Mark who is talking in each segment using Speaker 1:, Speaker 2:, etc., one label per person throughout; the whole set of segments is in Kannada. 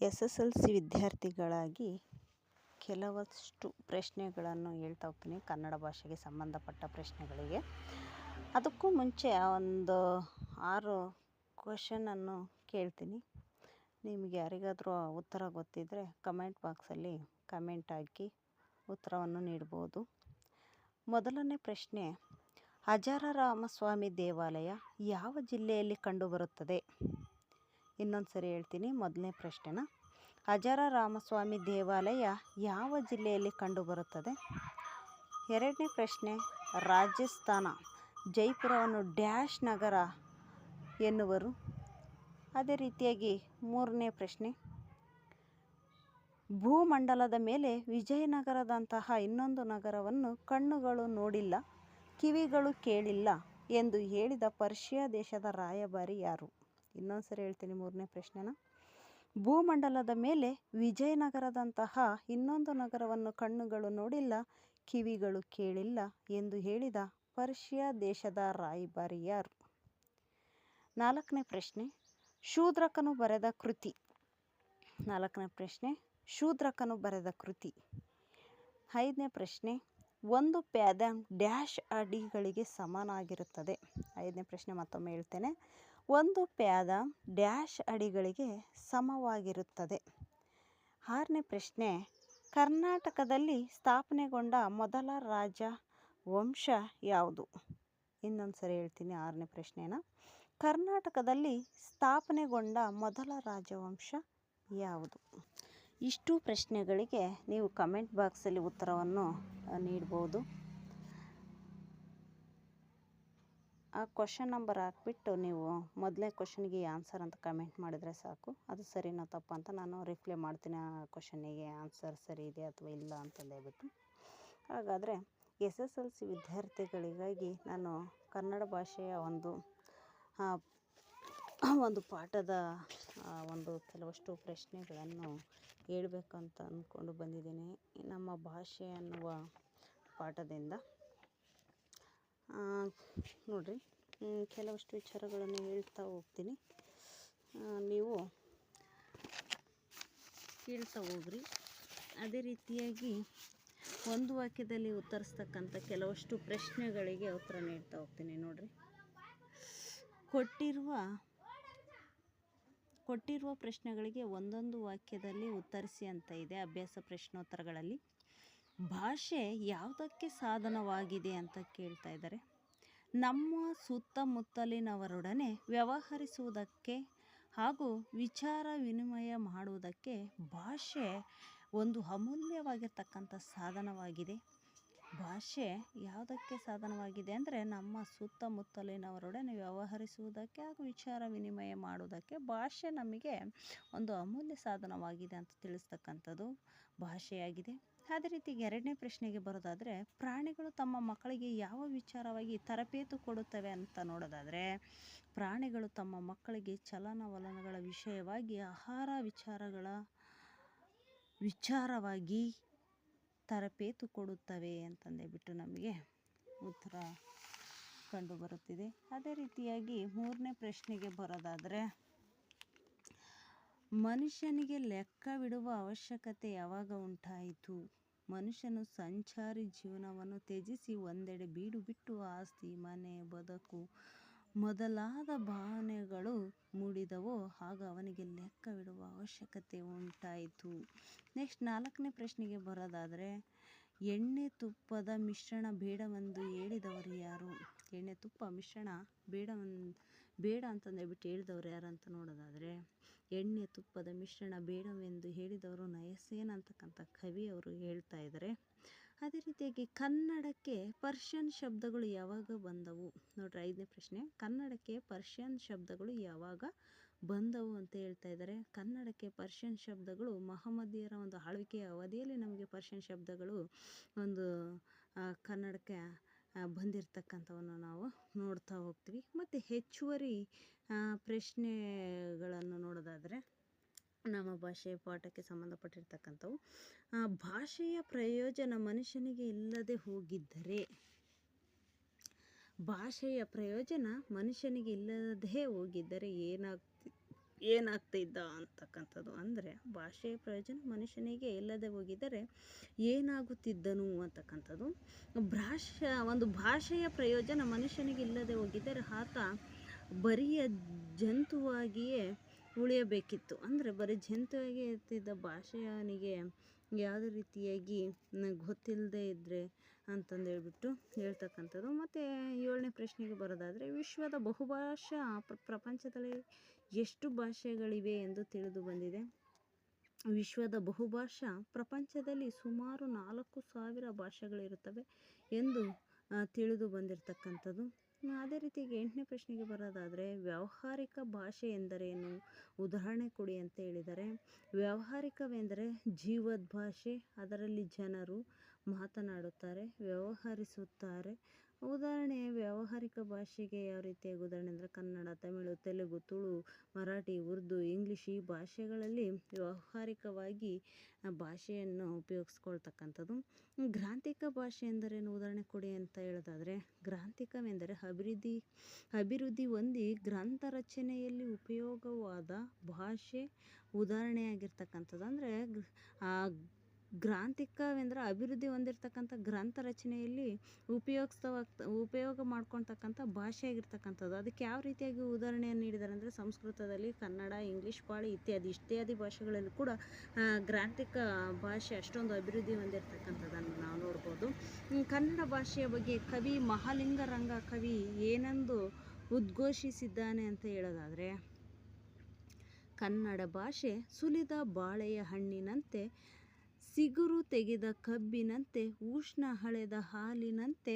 Speaker 1: ಎಸ್ ಎಸ್ ಎಲ್ ಸಿ ವಿದ್ಯಾರ್ಥಿಗಳಾಗಿ ಕೆಲವಷ್ಟು ಪ್ರಶ್ನೆಗಳನ್ನು ಹೇಳ್ತಾ ಹೋಗ್ತೀನಿ. ಕನ್ನಡ ಭಾಷೆಗೆ ಸಂಬಂಧಪಟ್ಟ ಪ್ರಶ್ನೆಗಳಿಗೆ. ಅದಕ್ಕೂ ಮುಂಚೆ ಒಂದು ಆರು ಕ್ವಶನನ್ನು ಕೇಳ್ತೀನಿ. ನಿಮಗೆ ಯಾರಿಗಾದರೂ ಉತ್ತರ ಗೊತ್ತಿದ್ದರೆ ಕಮೆಂಟ್ ಬಾಕ್ಸಲ್ಲಿ ಕಮೆಂಟ್ ಹಾಕಿ ಉತ್ತರವನ್ನು ನೀಡ್ಬೋದು. ಮೊದಲನೇ ಪ್ರಶ್ನೆ, ಹಜಾರರಾಮಸ್ವಾಮಿ ದೇವಾಲಯ ಯಾವ ಜಿಲ್ಲೆಯಲ್ಲಿ ಕಂಡುಬರುತ್ತದೆ? ಇನ್ನೊಂದು ಸರಿ ಹೇಳ್ತೀನಿ. ಮೊದಲನೇ ಪ್ರಶ್ನೆನ? ಅಜರ ರಾಮಸ್ವಾಮಿ ದೇವಾಲಯ ಯಾವ ಜಿಲ್ಲೆಯಲ್ಲಿ ಕಂಡುಬರುತ್ತದೆ? ಎರಡನೇ ಪ್ರಶ್ನೆ, ರಾಜಸ್ಥಾನ. ಜೈಪುರವನ್ನು ಡ್ಯಾಶ್ ನಗರ ಎನ್ನುವರು. ಅದೇ ರೀತಿಯಾಗಿ ಮೂರನೇ ಪ್ರಶ್ನೆ, ಭೂಮಂಡಲದ ಮೇಲೆ ವಿಜಯನಗರದಂತಹ ಇನ್ನೊಂದು ನಗರವನ್ನು ಕಣ್ಣುಗಳು ನೋಡಿಲ್ಲ, ಕಿವಿಗಳು ಕೇಳಿಲ್ಲ ಎಂದು ಹೇಳಿದ ಪರ್ಷಿಯಾ ದೇಶದ ರಾಯಭಾರಿ ಯಾರು? ಇನ್ನೊಂದು ಸರಿ ಹೇಳ್ತೀನಿ ಮೂರನೇ ಪ್ರಶ್ನೆನ. ಭೂಮಂಡಲದ ಮೇಲೆ ವಿಜಯನಗರದಂತಹ ಇನ್ನೊಂದು ನಗರವನ್ನು ಕಣ್ಣುಗಳು ನೋಡಿಲ್ಲ, ಕಿವಿಗಳು ಕೇಳಿಲ್ಲ ಎಂದು ಹೇಳಿದ ಪರ್ಷಿಯಾ ದೇಶದ ರಾಯಭಾರಿ ನಾಲ್ಕನೇ ಪ್ರಶ್ನೆ, ಶೂದ್ರಕನು ಬರೆದ ಕೃತಿ. ನಾಲ್ಕನೇ ಪ್ರಶ್ನೆ, ಶೂದ್ರಕನು ಬರೆದ ಕೃತಿ. ಐದನೇ ಪ್ರಶ್ನೆ, ಒಂದು ಪ್ಯಾದಮ್ ಡ್ಯಾಶ್ ಅಡಿಗಳಿಗೆ ಸಮನಾಗಿರುತ್ತದೆ. ಐದನೇ ಪ್ರಶ್ನೆ ಮತ್ತೊಮ್ಮೆ ಹೇಳ್ತೇನೆ. ಒಂದು ಪ್ಯಾದ ಡ್ಯಾಶ್ ಅಡಿಗಳಿಗೆ ಸಮವಾಗಿರುತ್ತದೆ. ಆರನೇ ಪ್ರಶ್ನೆ, ಕರ್ನಾಟಕದಲ್ಲಿ ಸ್ಥಾಪನೆಗೊಂಡ ಮೊದಲ ರಾಜ ವಂಶ ಯಾವುದು? ಇನ್ನೊಂದು ಸರಿ ಹೇಳ್ತೀನಿ ಆರನೇ ಪ್ರಶ್ನೆನ. ಕರ್ನಾಟಕದಲ್ಲಿ ಸ್ಥಾಪನೆಗೊಂಡ ಮೊದಲ ರಾಜವಂಶ ಯಾವುದು? ಇಷ್ಟು ಪ್ರಶ್ನೆಗಳಿಗೆ ನೀವು ಕಮೆಂಟ್ ಬಾಕ್ಸಲ್ಲಿ ಉತ್ತರವನ್ನು ನೀಡ್ಬೋದು. ಆ ಕ್ವಶನ್ ನಂಬರ್ ಹಾಕ್ಬಿಟ್ಟು ನೀವು ಮೊದಲನೇ ಕ್ವಶನ್ಗೆ ಆನ್ಸರ್ ಅಂತ ಕಮೆಂಟ್ ಮಾಡಿದರೆ ಸಾಕು. ಅದು ಸರಿನೋ ತಪ್ಪು ಅಂತ ನಾನು ರಿಪ್ಲೈ ಮಾಡ್ತೀನಿ, ಆ ಕ್ವಶನಿಗೆ ಆನ್ಸರ್ ಸರಿ ಇದೆ ಅಥವಾ ಇಲ್ಲ ಅಂತಂದೇಳ್ಬಿಟ್ಟು ಹಾಗಾದರೆ ಎಸ್ ಎಸ್ ಎಲ್ ಸಿ ವಿದ್ಯಾರ್ಥಿಗಳಿಗಾಗಿ ನಾನು ಕನ್ನಡ ಭಾಷೆಯ ಒಂದು ಒಂದು ಪಾಠದ ಒಂದು ಕೆಲವಷ್ಟು ಪ್ರಶ್ನೆಗಳನ್ನು ಹೇಳ್ಬೇಕಂತ ಅಂದ್ಕೊಂಡು ಬಂದಿದ್ದೀನಿ. ನಮ್ಮ ಭಾಷೆ ಅನ್ನುವ ಪಾಠದಿಂದ ನೋಡಿರಿ ಕೆಲವಷ್ಟು ವಿಚಾರಗಳನ್ನು ಹೇಳ್ತಾ ಹೋಗ್ತೀನಿ. ನೀವು ಕೇಳ್ತಾ ಹೋಗ್ರಿ. ಅದೇ ರೀತಿಯಾಗಿ ಒಂದು ವಾಕ್ಯದಲ್ಲಿ ಉತ್ತರಿಸ್ತಕ್ಕಂಥ ಕೆಲವಷ್ಟು ಪ್ರಶ್ನೆಗಳಿಗೆ ಉತ್ತರ ನೀಡ್ತಾ ಹೋಗ್ತೀನಿ ನೋಡಿರಿ. ಕೊಟ್ಟಿರುವ ಕೊಟ್ಟಿರುವ ಪ್ರಶ್ನೆಗಳಿಗೆ ಒಂದೊಂದು ವಾಕ್ಯದಲ್ಲಿ ಉತ್ತರಿಸಿ ಅಂತ ಇದೆ ಅಭ್ಯಾಸ ಪ್ರಶ್ನೋತ್ತರಗಳಲ್ಲಿ. ಭಾಷೆ ಯಾವುದಕ್ಕೆ ಸಾಧನವಾಗಿದೆ ಅಂತ ಕೇಳ್ತಾ ಇದ್ದಾರೆ. ನಮ್ಮ ಸುತ್ತಮುತ್ತಲಿನವರೊಡನೆ ವ್ಯವಹರಿಸುವುದಕ್ಕೆ ಹಾಗೂ ವಿಚಾರ ವಿನಿಮಯ ಮಾಡುವುದಕ್ಕೆ ಭಾಷೆ ಒಂದು ಅಮೂಲ್ಯವಾಗಿರ್ತಕ್ಕಂಥ ಸಾಧನವಾಗಿದೆ. ಭಾಷೆ ಯಾವುದಕ್ಕೆ ಸಾಧನವಾಗಿದೆ ಅಂದರೆ ನಮ್ಮ ಸುತ್ತಮುತ್ತಲಿನವರೊಡನೆ ವ್ಯವಹರಿಸುವುದಕ್ಕೆ ಹಾಗೂ ವಿಚಾರ ವಿನಿಮಯ ಮಾಡುವುದಕ್ಕೆ ಭಾಷೆ ನಮಗೆ ಒಂದು ಅಮೂಲ್ಯ ಸಾಧನವಾಗಿದೆ ಅಂತ ತಿಳಿಸ್ತಕ್ಕಂಥದ್ದು ಭಾಷೆಯಾಗಿದೆ. ಅದೇ ರೀತಿ ಎರಡನೇ ಪ್ರಶ್ನೆಗೆ ಬರೋದಾದರೆ, ಪ್ರಾಣಿಗಳು ತಮ್ಮ ಮಕ್ಕಳಿಗೆ ಯಾವ ವಿಚಾರವಾಗಿ ತರಬೇತು ಕೊಡುತ್ತವೆ ಅಂತ ನೋಡೋದಾದರೆ, ಪ್ರಾಣಿಗಳು ತಮ್ಮ ಮಕ್ಕಳಿಗೆ ಚಲನವಲನಗಳ ವಿಷಯವಾಗಿ ಆಹಾರ ವಿಚಾರಗಳ ವಿಚಾರವಾಗಿ ತರಬೇತು ಕೊಡುತ್ತವೆ ಅಂತಂದೇಬಿಟ್ಟು ನಮಗೆ ಉತ್ತರ ಕಂಡು ಬರುತ್ತಿದೆ ಅದೇ ರೀತಿಯಾಗಿ ಮೂರನೇ ಪ್ರಶ್ನೆಗೆ ಬರೋದಾದರೆ, ಮನುಷ್ಯನಿಗೆ ಲೆಕ್ಕವಿಡುವ ಅವಶ್ಯಕತೆ ಯಾವಾಗ ಉಂಟಾಯಿತು? ಮನುಷ್ಯನು ಸಂಚಾರಿ ಜೀವನವನ್ನು ತ್ಯಜಿಸಿ ಒಂದೆಡೆ ಬೀಡು ಬಿಟ್ಟು ಆಸ್ತಿ, ಮನೆ, ಬದುಕು ಮೊದಲಾದ ಭಾವನೆಗಳು ಮೂಡಿದವೋ ಆಗ ಅವನಿಗೆ ಲೆಕ್ಕವಿಡುವ ಅವಶ್ಯಕತೆ ಉಂಟಾಯಿತು. ನೆಕ್ಸ್ಟ್ ನಾಲ್ಕನೇ ಪ್ರಶ್ನೆಗೆ ಬರೋದಾದರೆ, ಎಣ್ಣೆ ತುಪ್ಪದ ಮಿಶ್ರಣ ಬೇಡವೆಂದು ಹೇಳಿದವರು ಯಾರು? ಎಣ್ಣೆ ತುಪ್ಪ ಮಿಶ್ರಣ ಬೇಡವೆಂದು, ಬೇಡ ಅಂತಂದೇಳ್ಬಿಟ್ಟು ಹೇಳಿದವ್ರು ಯಾರು ಅಂತ ನೋಡೋದಾದರೆ ಎಣ್ಣೆ ತುಪ್ಪದ ಮಿಶ್ರಣ ಬೇಡವೆಂದು ಹೇಳಿದವರು ನಯಸೇನ್ ಅಂತಕ್ಕಂಥ ಕವಿಯವರು ಹೇಳ್ತಾ ಇದ್ದಾರೆ. ಅದೇ ರೀತಿಯಾಗಿ ಕನ್ನಡಕ್ಕೆ ಪರ್ಷಿಯನ್ ಶಬ್ದಗಳು ಯಾವಾಗ ಬಂದವು? ನೋಡ್ರಿ, ಐದನೇ ಪ್ರಶ್ನೆ. ಕನ್ನಡಕ್ಕೆ ಪರ್ಷಿಯನ್ ಶಬ್ದಗಳು ಯಾವಾಗ ಬಂದವು ಅಂತ ಹೇಳ್ತಾ ಇದ್ದಾರೆ. ಕನ್ನಡಕ್ಕೆ ಪರ್ಷಿಯನ್ ಶಬ್ದಗಳು ಮಹಮ್ಮದಿಯರ ಒಂದು ಆಳ್ವಿಕೆಯ ಅವಧಿಯಲ್ಲಿ ನಮಗೆ ಪರ್ಷಿಯನ್ ಶಬ್ದಗಳು ಒಂದು ಕನ್ನಡಕ್ಕೆ ಬಂದಿರತಕ್ಕಂಥವನ್ನು ನಾವು ನೋಡ್ತಾ ಹೋಗ್ತೀವಿ. ಮತ್ತು ಹೆಚ್ಚುವರಿ ಪ್ರಶ್ನೆಗಳನ್ನು ನೋಡೋದಾದರೆ ನಮ್ಮ ಭಾಷೆಯ ಪಾಠಕ್ಕೆ ಸಂಬಂಧಪಟ್ಟಿರ್ತಕ್ಕಂಥವು ಭಾಷೆಯ ಪ್ರಯೋಜನ ಮನುಷ್ಯನಿಗೆ ಇಲ್ಲದೆ ಹೋಗಿದ್ದರೆ, ಭಾಷೆಯ ಪ್ರಯೋಜನ ಮನುಷ್ಯನಿಗೆ ಇಲ್ಲದೇ ಹೋಗಿದ್ದರೆ ಏನಾಗ್ತಿ, ಏನಾಗ್ತಿದ್ದ ಅಂತಕ್ಕಂಥದ್ದು. ಅಂದರೆ ಭಾಷೆಯ ಪ್ರಯೋಜನ ಮನುಷ್ಯನಿಗೆ ಇಲ್ಲದೆ ಹೋಗಿದ್ದರೆ ಏನಾಗುತ್ತಿದ್ದನು ಅಂತಕ್ಕಂಥದ್ದು. ಭಾಷೆ ಒಂದು ಭಾಷೆಯ ಪ್ರಯೋಜನ ಮನುಷ್ಯನಿಗೆ ಇಲ್ಲದೆ ಹೋಗಿದ್ದರೆ ಆತ ಬರಿಯ ಜಂತುವಾಗಿಯೇ ಉಳಿಯಬೇಕಿತ್ತು. ಅಂದರೆ ಬರೀ ಜಂತುವಾಗಿ ಇರ್ತಿದ್ದ ಭಾಷೆಯವನಿಗೆ ಯಾವುದೇ ರೀತಿಯಾಗಿ ಗೊತ್ತಿಲ್ಲದೆ ಇದ್ದರೆ ಅಂತಂದು ಹೇಳ್ಬಿಟ್ಟು ಹೇಳ್ತಕ್ಕಂಥದ್ದು. ಮತ್ತು ಏಳನೇ ಪ್ರಶ್ನೆಗೆ ಬರೋದಾದರೆ, ವಿಶ್ವದ ಬಹುಭಾಷಾ ಪ್ರಪಂಚದಲ್ಲಿ ಎಷ್ಟು ಭಾಷೆಗಳಿವೆ ಎಂದು ತಿಳಿದು ಬಂದಿದೆ. ವಿಶ್ವದ ಬಹುಭಾಷಾ ಪ್ರಪಂಚದಲ್ಲಿ ಸುಮಾರು ನಾಲ್ಕು ಸಾವಿರ ಭಾಷೆಗಳಿರುತ್ತವೆ ಎಂದು ತಿಳಿದು ಬಂದಿರತಕ್ಕಂಥದ್ದು. ಅದೇ ರೀತಿಯಾಗಿ ಎಂಟನೇ ಪ್ರಶ್ನೆಗೆ ಬರೋದಾದರೆ, ವ್ಯಾವಹಾರಿಕ ಭಾಷೆ ಎಂದರೇನು? ಉದಾಹರಣೆ ಕೊಡಿ ಅಂತ ಹೇಳಿದರೆ, ವ್ಯಾವಹಾರಿಕವೆಂದರೆ ಜೀವದ ಭಾಷೆ ಅದರಲ್ಲಿ ಜನರು ಮಾತನಾಡುತ್ತಾರೆ, ವ್ಯವಹರಿಸುತ್ತಾರೆ ಉದಾಹರಣೆ ವ್ಯಾವಹಾರಿಕ ಭಾಷೆಗೆ ಯಾವ ರೀತಿಯಾಗಿ ಉದಾಹರಣೆ ಅಂದರೆ ಕನ್ನಡ, ತಮಿಳು, ತೆಲುಗು, ತುಳು, ಮರಾಠಿ, ಉರ್ದು, ಇಂಗ್ಲೀಷ್ ಈ ಭಾಷೆಗಳಲ್ಲಿ ವ್ಯಾವಹಾರಿಕವಾಗಿ ಭಾಷೆಯನ್ನು ಉಪಯೋಗಿಸ್ಕೊಳ್ತಕ್ಕಂಥದ್ದು. ಗ್ರಾಂಥಿಕ ಭಾಷೆ ಎಂದರೇನು? ಉದಾಹರಣೆ ಕೊಡಿ ಅಂತ ಹೇಳೋದಾದರೆ ಗ್ರಾಂಥಿಕವೆಂದರೆ ಅಭಿವೃದ್ಧಿ ಅಭಿವೃದ್ಧಿ ಹೊಂದಿ ಗ್ರಂಥ ರಚನೆಯಲ್ಲಿ ಉಪಯೋಗವಾದ ಭಾಷೆ ಉದಾಹರಣೆಯಾಗಿರ್ತಕ್ಕಂಥದ್ದು. ಅಂದರೆ ಆ ಗ್ರಾಂಥಿಕವೆಂದರೆ ಅಭಿವೃದ್ಧಿ ಹೊಂದಿರ್ತಕ್ಕಂಥ ಗ್ರಂಥ ರಚನೆಯಲ್ಲಿ ಉಪಯೋಗಿಸ್ತವಾಗ್ತ, ಉಪಯೋಗ ಮಾಡ್ಕೊಳ್ತಕ್ಕಂಥ ಭಾಷೆಯಾಗಿರ್ತಕ್ಕಂಥದ್ದು. ಅದಕ್ಕೆ ಯಾವ ರೀತಿಯಾಗಿ ಉದಾಹರಣೆಯನ್ನು ನೀಡಿದ್ದಾರೆ ಅಂದರೆ ಸಂಸ್ಕೃತದಲ್ಲಿ ಕನ್ನಡ, ಇಂಗ್ಲೀಷ್ ಪಾಳಿ ಇತ್ಯಾದಿ ಇತ್ಯಾದಿ ಭಾಷೆಗಳಲ್ಲಿ ಕೂಡ ಗ್ರಾಂಥಿಕ ಭಾಷೆ ಅಷ್ಟೊಂದು ಅಭಿವೃದ್ಧಿ ಹೊಂದಿರತಕ್ಕಂಥದ್ದನ್ನು ನಾವು ನೋಡ್ಬೋದು. ಕನ್ನಡ ಭಾಷೆಯ ಬಗ್ಗೆ ಕವಿ ಮಹಾಲಿಂಗರಂಗ ಕವಿ ಏನೆಂದು ಉದ್ಘೋಷಿಸಿದ್ದಾನೆ ಅಂತ ಹೇಳೋದಾದರೆ, ಕನ್ನಡ ಭಾಷೆ ಸುಲಿದ ಬಾಳೆಯ ಹಣ್ಣಿನಂತೆ ಸಿಗುರು ತೆಗೆದ ಕಬ್ಬಿನಂತೆ, ಉಷ್ಣ ಹಳೆದ ಹಾಲಿನಂತೆ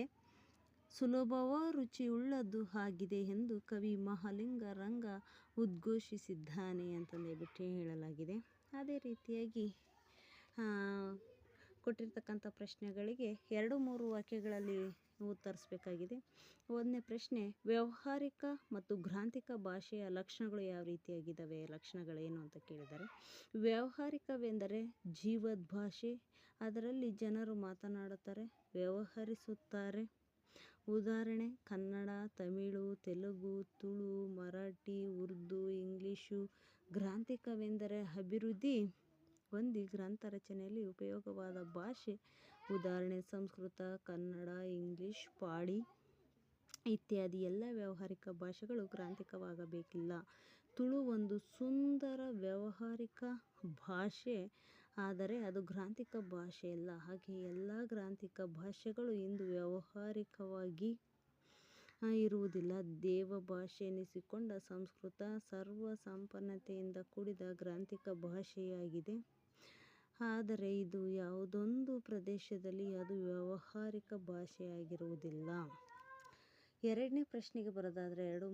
Speaker 1: ಸುಲಭವ ರುಚಿಯುಳ್ಳದ್ದು ಆಗಿದೆ ಎಂದು ಕವಿ ಮಹಾಲಿಂಗ ರಂಗ ಉದ್ಘೋಷಿಸಿದ್ದಾನೆ ಅಂತಂದೇಳ್ಬಿಟ್ಟು ಹೇಳಲಾಗಿದೆ. ಅದೇ ರೀತಿಯಾಗಿ ಕೊಟ್ಟಿರ್ತಕ್ಕಂಥ ಪ್ರಶ್ನೆಗಳಿಗೆ ಎರಡು ಮೂರು ವಾಕ್ಯಗಳಲ್ಲಿ ಉತ್ತರಿಸಬೇಕಾಗಿದೆ. ಒಂದನೇ ಪ್ರಶ್ನೆ, ವ್ಯಾವಹಾರಿಕ ಮತ್ತು ಗ್ರಾಂಥಿಕ ಭಾಷೆಯ ಲಕ್ಷಣಗಳು ಯಾವ ರೀತಿಯಾಗಿದ್ದಾವೆ, ಲಕ್ಷಣಗಳೇನು ಅಂತ ಕೇಳಿದ್ದಾರೆ ವ್ಯಾವಹಾರಿಕವೆಂದರೆ ಜೀವದ ಭಾಷೆ ಅದರಲ್ಲಿ ಜನರು ಮಾತನಾಡುತ್ತಾರೆ, ವ್ಯವಹರಿಸುತ್ತಾರೆ. ಉದಾಹರಣೆ, ಕನ್ನಡ, ತಮಿಳು, ತೆಲುಗು, ತುಳು, ಮರಾಠಿ, ಉರ್ದು ಇಂಗ್ಲೀಷು ಗ್ರಾಂಥಿಕವೆಂದರೆ ಅಭಿವೃದ್ಧಿ ಹೊಂದಿ ಗ್ರಂಥ ರಚನೆಯಲ್ಲಿ ಉಪಯೋಗವಾದ ಭಾಷೆ ಉದಾಹರಣೆ, ಸಂಸ್ಕೃತ, ಕನ್ನಡ, ಇಂಗ್ಲೀಷ್, ಪಾಡಿ ಇತ್ಯಾದಿ ಎಲ್ಲ ವ್ಯಾವಹಾರಿಕ ಭಾಷೆಗಳು ಗ್ರಾಂಥಿಕವಾಗಬೇಕಿಲ್ಲ ತುಳು ಒಂದು ಸುಂದರ ವ್ಯಾವಹಾರಿಕ ಭಾಷೆ, ಆದರೆ ಅದು ಗ್ರಾಂಥಿಕ ಭಾಷೆ ಅಲ್ಲ. ಹಾಗೆ ಎಲ್ಲ ಗ್ರಾಂಥಿಕ ಭಾಷೆಗಳು ಇಂದು ವ್ಯಾವಹಾರಿಕವಾಗಿ ಇರುವುದಿಲ್ಲ. ದೇವ ಭಾಷೆ ಎನಿಸಿಕೊಂಡ ಸಂಸ್ಕೃತ ಸರ್ವ ಸಂಪನ್ನತೆಯಿಂದ ಕೂಡಿದ ಗ್ರಾಂಥಿಕ ಭಾಷೆಯಾಗಿದೆ. ಆದರೆ ಇದು ಯಾವುದೊಂದು ಪ್ರದೇಶದಲ್ಲಿ ಅದು ವ್ಯಾವಹಾರಿಕ ಭಾಷೆಯಾಗಿರುವುದಿಲ್ಲ. ಎರಡನೇ ಪ್ರಶ್ನೆಗೆ ಬರೋದಾದರೆ ಎರಡು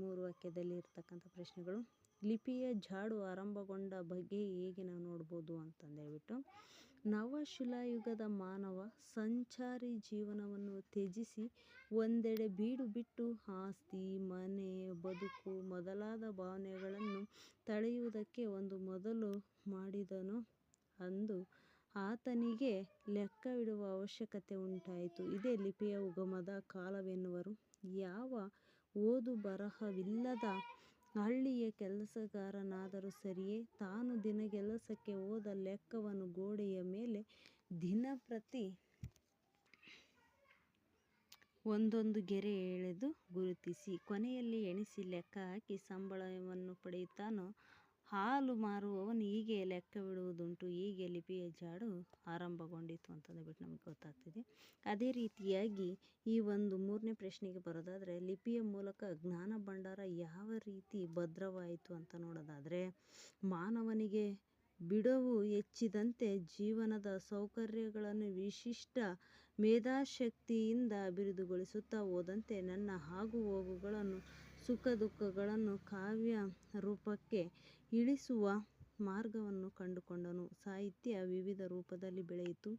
Speaker 1: ಮೂರು ವಾಕ್ಯದಲ್ಲಿ ಇರ್ತಕ್ಕಂಥ ಪ್ರಶ್ನೆಗಳು. ಲಿಪಿಯ ಜಾಡು ಆರಂಭಗೊಂಡ ಬಗ್ಗೆ ಹೇಗೆ ನಾವು ನೋಡ್ಬೋದು ಅಂತಂದೇಳ್ಬಿಟ್ಟು, ನವಶಿಲಾಯುಗದ ಮಾನವ ಸಂಚಾರಿ ಜೀವನವನ್ನು ತ್ಯಜಿಸಿ ಒಂದೆಡೆ ಬೀಡು ಬಿಟ್ಟು ಆಸ್ತಿ, ಮನೆ, ಬದುಕು ಮೊದಲಾದ ಭಾವನೆಗಳನ್ನು ತಳೆಯುವುದಕ್ಕೆ ಒಂದು ಮೊದಲು ಮಾಡಿದನು. ಅಂದು ಆತನಿಗೆ ಲೆಕ್ಕವಿಡುವ ಅವಶ್ಯಕತೆ ಉಂಟಾಯಿತು. ಇದೇ ಲಿಪಿಯ ಉಗಮದ ಕಾಲವೆನ್ನುವರು. ಯಾವ ಓದು ಬರಹವಿಲ್ಲದ ಹಳ್ಳಿಯ ಕೆಲಸಗಾರನಾದರೂ ಸರಿಯೇ, ತಾನು ದಿನಗೆಲಸಕ್ಕೆ ಹೋದ ಲೆಕ್ಕವನ್ನು ಗೋಡೆಯ ಮೇಲೆ ದಿನಪ್ರತಿ ಒಂದೊಂದು ಗೆರೆ ಎಳೆದು ಗುರುತಿಸಿ, ಕೊನೆಯಲ್ಲಿ ಎಣಿಸಿ ಲೆಕ್ಕ ಹಾಕಿ ಸಂಬಳವನ್ನು ಪಡೆಯುತ್ತಾನೋ ಹಾಲು ಮಾರುವವನು ಹೀಗೆ ಲೆಕ್ಕವಿಡುವುದುಂಟು ಹೀಗೆ ಲಿಪಿಯ ಜಾಡು ಆರಂಭಗೊಂಡಿತು ಅಂತಂದ್ಬಿಟ್ಟು ನಮಗೆ ಗೊತ್ತಾಗ್ತಿದೆ. ಅದೇ ರೀತಿಯಾಗಿ ಈ ಒಂದು ಮೂರನೇ ಪ್ರಶ್ನೆಗೆ ಬರೋದಾದರೆ, ಲಿಪಿಯ ಮೂಲಕ ಜ್ಞಾನ ಭಂಡಾರ ಯಾವ ರೀತಿ ಭದ್ರವಾಯಿತು ಅಂತ ನೋಡೋದಾದರೆ, ಮಾನವನಿಗೆ ಬಿಡವು ಹೆಚ್ಚಿದಂತೆ ಜೀವನದ ಸೌಕರ್ಯಗಳನ್ನು ವಿಶಿಷ್ಟ ಮೇಧಾಶಕ್ತಿಯಿಂದ ಅಭಿವೃದ್ಧಿಗೊಳಿಸುತ್ತಾ ಹೋದಂತೆ ನನ್ನ ಆಗು ಹೋಗುಗಳನ್ನು, ಸುಖ ದುಃಖಗಳನ್ನು ಕಾವ್ಯ ರೂಪಕ್ಕೆ ಇಳಿಸುವ ಮಾರ್ಗವನ್ನು ಕಂಡುಕೊಂಡನು. ಸಾಹಿತ್ಯ ವಿವಿಧ ರೂಪದಲ್ಲಿ ಬೆಳೆಯಿತು.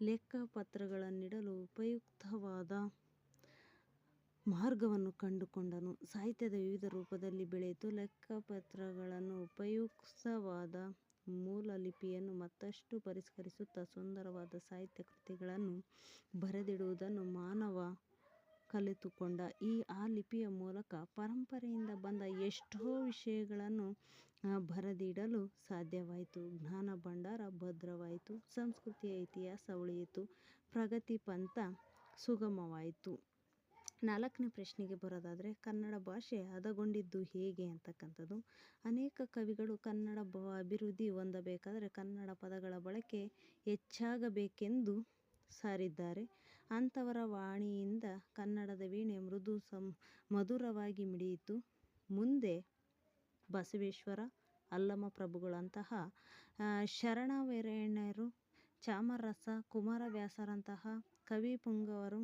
Speaker 1: ಲೆಕ್ಕಪತ್ರಗಳನ್ನಿಡಲು ಉಪಯುಕ್ತವಾದ ಮಾರ್ಗವನ್ನು ಕಂಡುಕೊಂಡನು. ಸಾಹಿತ್ಯದ ವಿವಿಧ ರೂಪದಲ್ಲಿ ಬೆಳೆಯಿತು. ಲೆಕ್ಕಪತ್ರಗಳನ್ನು ಉಪಯುಕ್ತವಾದ ಮೂಲ ಲಿಪಿಯನ್ನು ಮತ್ತಷ್ಟು ಪರಿಷ್ಕರಿಸುತ್ತಾ ಸುಂದರವಾದ ಸಾಹಿತ್ಯ ಕೃತಿಗಳನ್ನು ಬರೆದಿಡುವುದನ್ನು ಮಾನವ ಕಲಿತುಕೊಂಡ ಈ ಆ ಲಿಪಿಯ ಮೂಲಕ ಪರಂಪರೆಯಿಂದ ಬಂದ ಎಷ್ಟೋ ವಿಷಯಗಳನ್ನು ಬರೆದಿಡಲು ಸಾಧ್ಯವಾಯಿತು. ಜ್ಞಾನ ಭಂಡಾರ ಭದ್ರವಾಯಿತು. ಸಂಸ್ಕೃತಿಯ ಇತಿಹಾಸ ಉಳಿಯಿತು. ಪ್ರಗತಿ ಪಂಥ ಸುಗಮವಾಯಿತು. ನಾಲ್ಕನೇ ಪ್ರಶ್ನೆಗೆ ಬರೋದಾದರೆ, ಕನ್ನಡ ಭಾಷೆ ಹದಗೊಂಡಿದ್ದು ಹೇಗೆ ಅಂತಕ್ಕಂಥದ್ದು. ಅನೇಕ ಕವಿಗಳು ಕನ್ನಡ ಬ ಅಭಿವೃದ್ಧಿ ಹೊಂದಬೇಕಾದರೆ ಕನ್ನಡ ಪದಗಳ ಬಳಕೆ ಹೆಚ್ಚಾಗಬೇಕೆಂದು ಸಾರಿದ್ದಾರೆ. ಅಂಥವರ ವಾಣಿಯಿಂದ ಕನ್ನಡದ ವೀಣೆ ಮೃದು ಸಂ, ಮಧುರವಾಗಿ ಮಿಡಿಯಿತು. ಮುಂದೆ ಬಸವೇಶ್ವರ ಅಲ್ಲಮ ಪ್ರಭುಗಳಂತಹ ಶರಣವೀರಣ್ಯರು, ಚಾಮರಸ, ಕುಮಾರವ್ಯಾಸರಂತಹ, ಕವಿ ಪುಂಗವರು,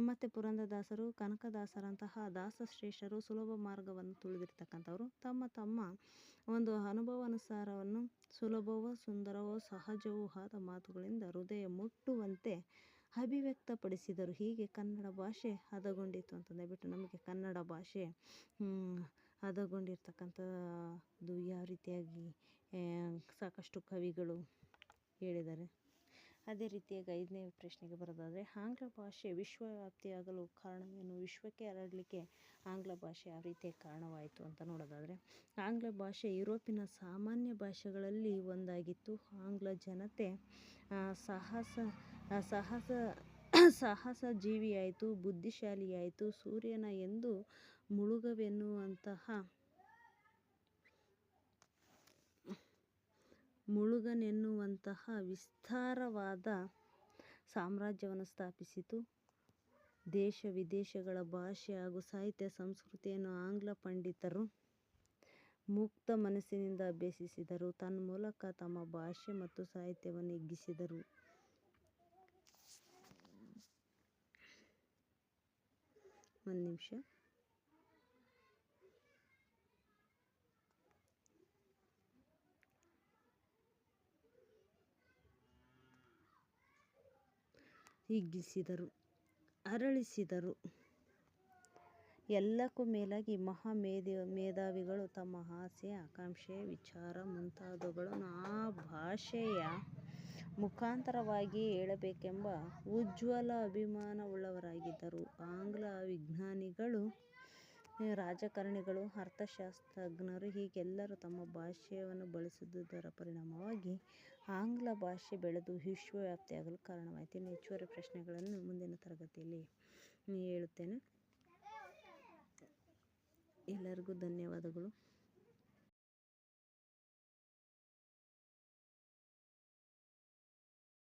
Speaker 1: ಮತ್ತು ಪುರಂದದಾಸರು ಕನಕದಾಸರಂತಹ ದಾಸಶ್ರೇಷ್ಠರು ಸುಲಭ ಮಾರ್ಗವನ್ನು ತುಳಿದಿರ್ತಕ್ಕಂಥವ್ರು. ತಮ್ಮ ತಮ್ಮ ಒಂದು ಅನುಭವಾನುಸಾರವನ್ನು ಸುಲಭವೋ ಸುಂದರವೋ ಸಹಜವೂ ಆದ ಮಾತುಗಳಿಂದ ಹೃದಯ ಮುಟ್ಟುವಂತೆ ಅಭಿವ್ಯಕ್ತಪಡಿಸಿದರು. ಹೀಗೆ ಕನ್ನಡ ಭಾಷೆ ಹದಗೊಂಡಿತ್ತು ಅಂತ ಹೇಳಿಬಿಟ್ಟು ನಮಗೆ ಕನ್ನಡ ಭಾಷೆ ಹದಗೊಂಡಿರ್ತಕ್ಕಂಥದ್ದು ಯಾವ ರೀತಿಯಾಗಿ ಸಾಕಷ್ಟು ಕವಿಗಳು ಹೇಳಿದ್ದಾರೆ. ಅದೇ ರೀತಿಯಾಗಿ ಐದನೇ ಪ್ರಶ್ನೆಗೆ ಬರೋದಾದರೆ, ಆಂಗ್ಲ ಭಾಷೆ ವಿಶ್ವವ್ಯಾಪಿಯಾಗಲು ಕಾರಣವೇನು? ವಿಶ್ವಕ್ಕೆ ಹರಡಲಿಕ್ಕೆ ಆಂಗ್ಲ ಭಾಷೆ ಯಾವ ರೀತಿಯಾಗಿ ಕಾರಣವಾಯಿತು ಅಂತ ನೋಡೋದಾದರೆ, ಆಂಗ್ಲ ಭಾಷೆ ಯುರೋಪಿನ ಸಾಮಾನ್ಯ ಭಾಷೆಗಳಲ್ಲಿ ಒಂದಾಗಿತ್ತು. ಆಂಗ್ಲ ಜನತೆ ಸಾಹಸ ಸಾಹಸ ಸಾಹಸ ಜೀವಿಯಾಯಿತು ಬುದ್ಧಿಶಾಲಿಯಾಯಿತು, ಸೂರ್ಯನ ಎಂದು ಮುಳುಗವೆನ್ನುವಂತಹ ಮುಳುಗನೆನ್ನುವಂತಹ ವಿಸ್ತಾರವಾದ ಸಾಮ್ರಾಜ್ಯವನ್ನು ಸ್ಥಾಪಿಸಿತು. ದೇಶ ವಿದೇಶಗಳ ಭಾಷೆ ಹಾಗೂ ಸಾಹಿತ್ಯ ಸಂಸ್ಕೃತಿಯನ್ನು ಆಂಗ್ಲ ಪಂಡಿತರು ಮುಕ್ತ ಮನಸ್ಸಿನಿಂದ ಅಭ್ಯಸಿಸಿದರು. ತನ್ಮೂಲಕ ತಮ್ಮ ಭಾಷೆ ಮತ್ತು ಸಾಹಿತ್ಯವನ್ನು ಹಿಗ್ಗಿಸಿದರು ಒಂದು ನಿಮಿಷ. ಹಿಗ್ಗಿಸಿದರು ಅರಳಿಸಿದರು. ಎಲ್ಲಕ್ಕೂ ಮೇಲಾಗಿ ಮಹಾ ಮೇಧ ಮೇಧಾವಿಗಳು ತಮ್ಮ ಆಸೆ, ಆಕಾಂಕ್ಷೆ, ವಿಚಾರ ಮುಂತಾದವುಗಳನ್ನು ಆ ಭಾಷೆಯ ಮುಖಾಂತರವಾಗಿ ಹೇಳಬೇಕೆಂಬ ಉಜ್ವಲ ಅಭಿಮಾನವುಳ್ಳವರಾಗಿದ್ದರು. ಆಂಗ್ಲ ವಿಜ್ಞಾನಿಗಳು, ರಾಜಕಾರಣಿಗಳು, ಅರ್ಥಶಾಸ್ತ್ರಜ್ಞರು ಹೀಗೆಲ್ಲರೂ ತಮ್ಮ ಭಾಷೆಯನ್ನು ಬಳಸಿದುದರ ಪರಿಣಾಮವಾಗಿ ಆಂಗ್ಲ ಭಾಷೆ ಬೆಳೆದು ವಿಶ್ವವ್ಯಾಪಿಯಾಗಲು ಕಾರಣವಾಯಿತು. ಇನ್ನು ಹೆಚ್ಚುವರಿ ಪ್ರಶ್ನೆಗಳನ್ನು ಮುಂದಿನ ತರಗತಿಯಲ್ಲಿ ಹೇಳುತ್ತೇನೆ. ಎಲ್ಲರಿಗೂ ಧನ್ಯವಾದಗಳು.